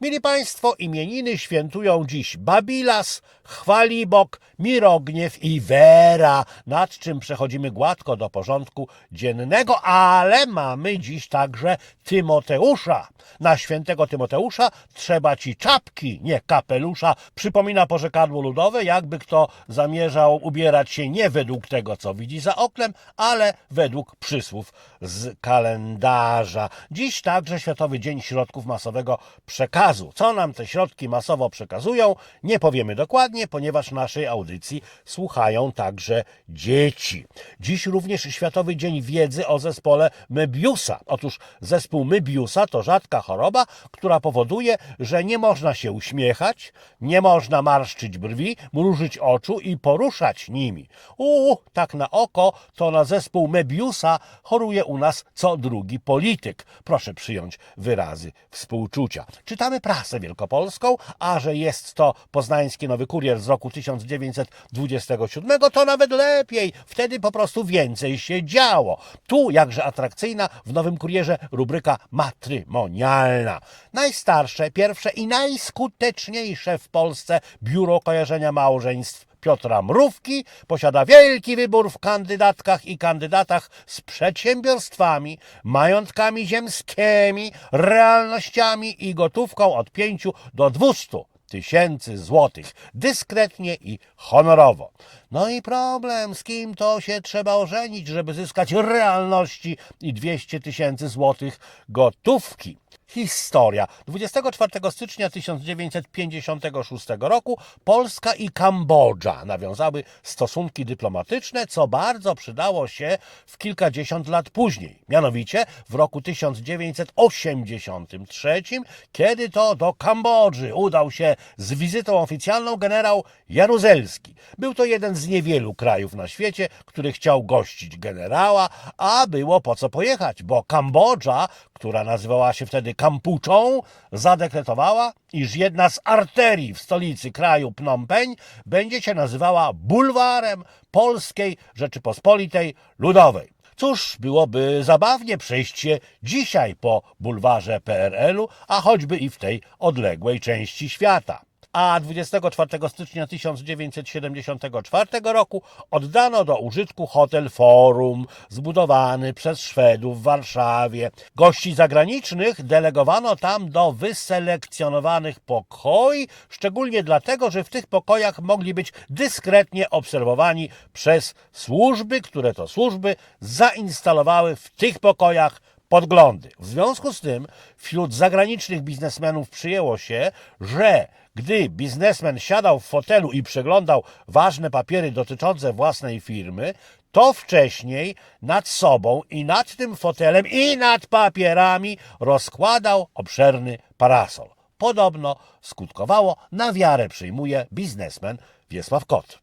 Mili Państwo, imieniny świętują dziś Babilas, Chwalibok, Mirogniew i Wera, nad czym przechodzimy gładko do porządku dziennego, ale mamy dziś także Tymoteusza. Na świętego Tymoteusza trzeba ci czapki, nie kapelusza. Przypomina porzekadło ludowe, jakby kto zamierzał ubierać się nie według tego, co widzi za oknem, ale według przysłów z kalendarza. Dziś także Światowy Dzień Środków Masowego Przekazu. Co nam te środki masowo przekazują, nie powiemy dokładnie, ponieważ naszej audycji słuchają także dzieci. Dziś również Światowy Dzień Wiedzy o zespole Möbiusa. Otóż zespół Möbiusa to rzadka choroba, która powoduje, że nie można się uśmiechać, nie można marszczyć brwi, mrużyć oczu i poruszać nimi. Uuu, tak na oko, to na zespół Möbiusa choruje u nas co drugi polityk. Proszę przyjąć wyrazy współczucia. Czytamy prasę wielkopolską, a że jest to poznański Nowy Kurier z roku 1927, to nawet lepiej. Wtedy po prostu więcej się działo. Tu, jakże atrakcyjna, w Nowym Kurierze rubryka matrymonialna. Najstarsze, pierwsze i najskuteczniejsze w Polsce Biuro Kojarzenia Małżeństw Piotra Mrówki posiada wielki wybór w kandydatkach i kandydatach z przedsiębiorstwami, majątkami ziemskimi, realnościami i gotówką od 5 do 200 tysięcy złotych, dyskretnie i honorowo. No i problem, z kim to się trzeba ożenić, żeby zyskać realności i 200 tysięcy złotych gotówki. Historia. 24 stycznia 1956 roku Polska i Kambodża nawiązały stosunki dyplomatyczne, co bardzo przydało się w kilkadziesiąt lat później. Mianowicie w roku 1983, kiedy to do Kambodży udał się z wizytą oficjalną generał Jaruzelski. Był to jeden z niewielu krajów na świecie, który chciał gościć generała, a było po co pojechać, bo Kambodża, która nazywała się wtedy Kampuczą, zadekretowała, iż jedna z arterii w stolicy kraju Phnom Penh będzie się nazywała bulwarem Polskiej Rzeczypospolitej Ludowej. Cóż, byłoby zabawnie przejść się dzisiaj po bulwarze PRL-u, a choćby i w tej odległej części świata. A 24 stycznia 1974 roku oddano do użytku hotel Forum, zbudowany przez Szwedów w Warszawie. Gości zagranicznych delegowano tam do wyselekcjonowanych pokoi, szczególnie dlatego, że w tych pokojach mogli być dyskretnie obserwowani przez służby, które to służby zainstalowały w tych pokojach podglądy. W związku z tym wśród zagranicznych biznesmenów przyjęło się, że gdy biznesmen siadał w fotelu i przeglądał ważne papiery dotyczące własnej firmy, to wcześniej nad sobą i nad tym fotelem i nad papierami rozkładał obszerny parasol. Podobno skutkowało, na wiarę przyjmuje biznesmen Wiesław Kot.